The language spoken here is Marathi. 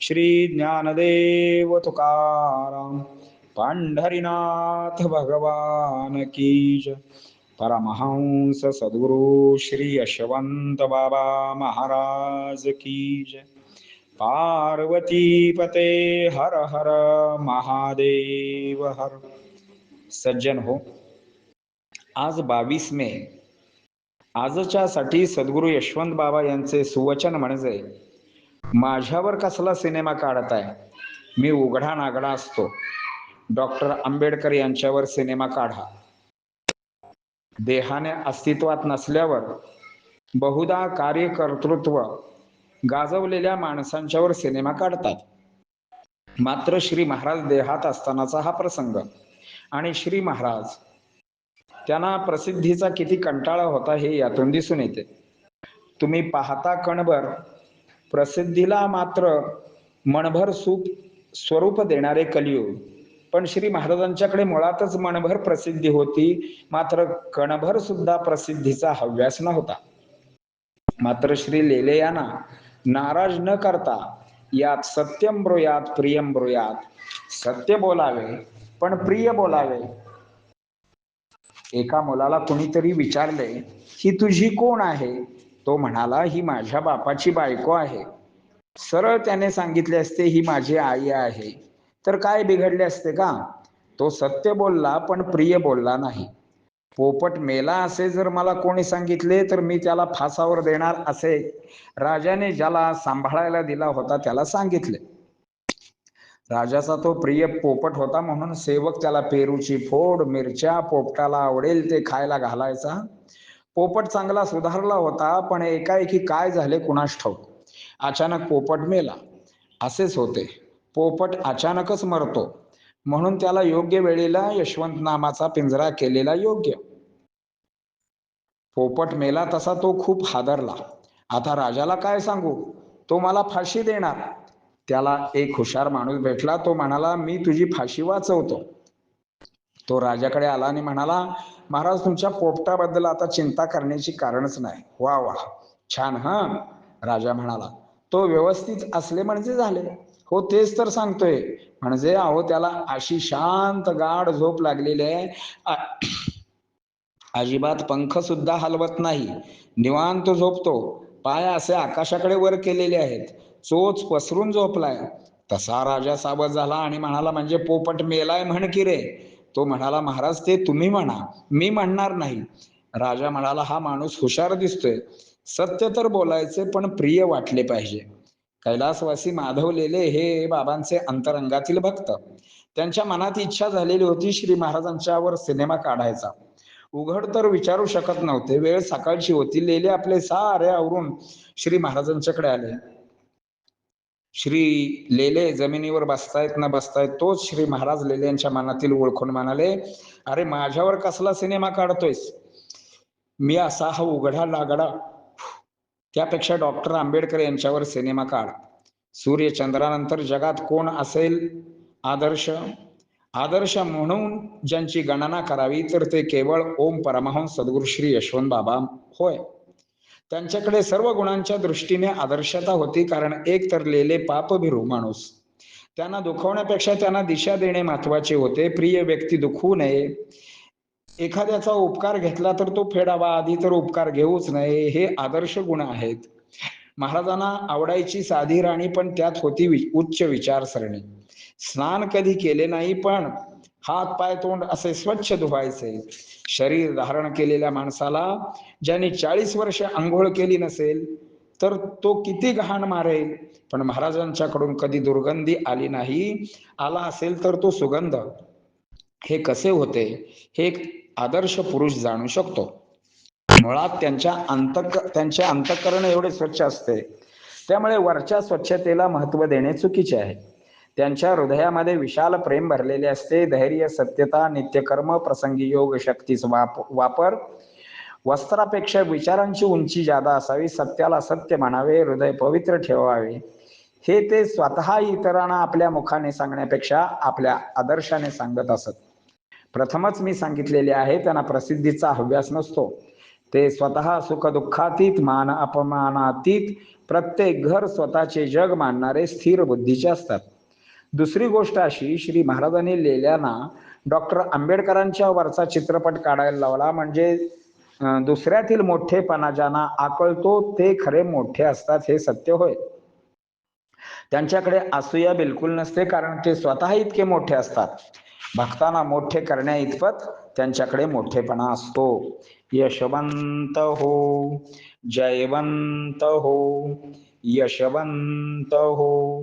श्री ज्ञानदेव तुकाराम। पांढरीनाथ भगवान की जय। परमहंस सद्गुरु श्री यशवंत बाबा महाराज की जय। पार्वती पते हर हर महादेव हर। सज्जन हो। आज बावीस मे। आजच्या साठी सद्गुरु यशवंत बाबा यांचे सुवचन म्हणजे माझ्यावर कसला सिनेमा काढताय? मी उघडा नागडा असतो. डॉक्टर आंबेडकर यांच्यावर सिनेमा काढा. देहाने अस्तित्वात नसल्यावर बहुधा कार्यकर्तृत्व गाजवलेल्या माणसांच्यावर सिनेमा काढतात. मात्र श्री महाराज देहात असतानाचा हा प्रसंग आणि श्री महाराज त्यांना प्रसिद्धीचा किती कंटाळा होता हे यातून दिसून येते. तुम्ही पाहता कणभर प्रसिद्धीला मात्र मनभर सुख स्वरूप देणारे कलियुग. पण श्री महाराजांच्याकडे मुळातच मनभर प्रसिद्धी होती मात्र कणभर सुद्धा प्रसिद्धीचा हव्यास नव्हता. मात्र श्री लेले यांना नाराज न करता यात सत्यम ब्रुयात प्रियम ब्रुयात सत्य बोलावे पण प्रिय बोलावे. एका मुलाला कुणीतरी विचारले ही तुझी कोण आहे? तो म्हणाला ही माझ्या बापाची बायको आहे. सरळ त्याने सांगितले असते ही माझी आई आहे. तर काय बिघडले असते का? तो सत्य बोलला पण प्रिय बोलला नाही. पोपट मेला असे जर मला कोणी सांगितले तर मी त्याला फासावर देणार असे. राजाने ज्याला सांभाळायला दिला होता त्याला सांगितले. राजाचा तो प्रिय पोपट होता म्हणून सेवक त्याला पेरूची फोड मिरच्या पोपटाला आवडेल ते खायला घालायचा. पोपट चांगला सुधारला होता पण एकाएकी काय झाले कुणास ठाऊक? अचानक पोपट मेला. असेच होते. पोपट अचानकच मरतो. म्हणून त्याला योग्य वेळेला यशवंत नामाचा पिंजरा केलेला योग्य. पोपट मेला तसा तो खूप हादरला. आता राजाला काय सांगू? तो मला फाशी देणार. त्याला एक हुशार माणूस भेटला. तो म्हणाला मी तुझी फाशी वाचवतो. तो राजाकडे आला आणि म्हणाला महाराज तुमच्या पोपटाबद्दल आता चिंता करण्याची कारणच नाही. वा वा. छान हा? राजा म्हणाला तो व्यवस्थित असले म्हणजे झाले. हो तेच तर सांगतोय. म्हणजे अहो त्याला अशी शांत गाढ झोप लागलेली आहे. अजिबात पंख सुद्धा हलवत नाही. निवांत झोपतो. पाय असे आकाशाकडे वर केलेले आहेत. चोच पसरून झोपलाय. तसा राजा सावध झाला आणि म्हणाला म्हणजे पोपट मेलाय म्हण की रे? तो म्हणाला महाराज ते तुम्ही म्हणा मी म्हणणार नाही. राजा म्हणाला हा माणूस हुशार दिसतोय सत्य तर बोलायचे पण प्रिय वाटले पाहिजे. कैलासवासी माधवलेले हे बाबांचे अंतरंगातील भक्त. त्यांच्या मनात इच्छा झालेली होती श्री महाराजांच्यावर सिनेमा काढायचा. उघड तर विचारू शकत नव्हते. वेळ सकाळची होती. लेले आपले सारे आवरून श्री महाराजांच्याकडे आले. श्री लेले जमिनीवर बसतायत ना बसतायत तोच श्री महाराज लेले यांच्या मनातील ओळखून म्हणाले अरे माझ्यावर कसला सिनेमा काढतोयस? मी असा हा उघडा लागडा त्यापेक्षा डॉक्टर आंबेडकर यांच्यावर सिनेमा काढ. सूर्यचंद्रानंतर जगात कोण असेल आदर्श? आदर्श म्हणून ज्यांची गणना करावी तर ते केवळ ओम परमहंस सद्गुरु श्री यशवंत बाबा. होय. त्यांच्याकडे सर्व गुणांच्या दृष्टीने आदर्शता होती कारण एक तर लेले पापभिरू माणूस. त्यांना दुखवण्यापेक्षा त्यांना दिशा देणे महत्त्वाचे होते. प्रिय व्यक्ती दुखवू नये. एखाद्याचा उपकार घेतला तर तो फेडावा आधी तर उपकार घेऊच नये. हे आदर्श गुण आहेत. महाराजांना आवडायची साधी राणी पण त्यात होती उच्च विचारसरणी. स्नान कधी केले नाही पण हात पाय तोंड असे स्वच्छ धुवायचे. शरीर धारण केलेल्या माणसाला ज्यांनी चाळीस वर्ष आंघोळ केली नसेल तर तो किती घाण मारेल? पण महाराजांच्याकडून कधी दुर्गंधी आली नाही. आला असेल तर तो सुगंध. हे कसे होते? हे एक आदर्श पुरुष जाणू शकतो. मुळात त्यांच्या अंतक त्यांचे अंतकरण एवढे स्वच्छ असते. त्यामुळे वरच्या स्वच्छतेला महत्त्व देणे चुकीचे आहे. त्यांच्या हृदयामध्ये विशाल प्रेम भरलेले असते. धैर्य सत्यता नित्यकर्म प्रसंगी योग शक्तीचा वाप वापर. वस्त्रापेक्षा विचारांची उंची जादा असावी. सत्याला सत्य म्हणावे. हृदय पवित्र ठेवावे. हे ते स्वतः इतरांना आपल्या मुखाने सांगण्यापेक्षा आपल्या आदर्शाने सांगत असत. प्रथमच मी सांगितलेले आहे त्यांना प्रसिद्धीचा हव्यास नसतो. ते स्वतः सुखदुःखातीत मान अपमानातीत प्रत्येक घर स्वतःचे जग मानणारे स्थिर बुद्धीचे असतात. दुसरी गोष्ट अशी श्री महाराजांनी लिहिल्याना डॉक्टर आंबेडकरांच्या वरचा चित्रपट काढायला लावला. म्हणजे दुसऱ्यातील मोठेपणा ज्यांना आकळतो ते खरे मोठे असतात हे सत्य होय. त्यांच्याकडे असूया बिलकुल नसते कारण ते स्वतः इतके मोठे असतात. भक्तांना मोठे करण्या इतपत त्यांच्याकडे मोठेपणा असतो. यशवंत हो जयवंत हो यशवंत हो.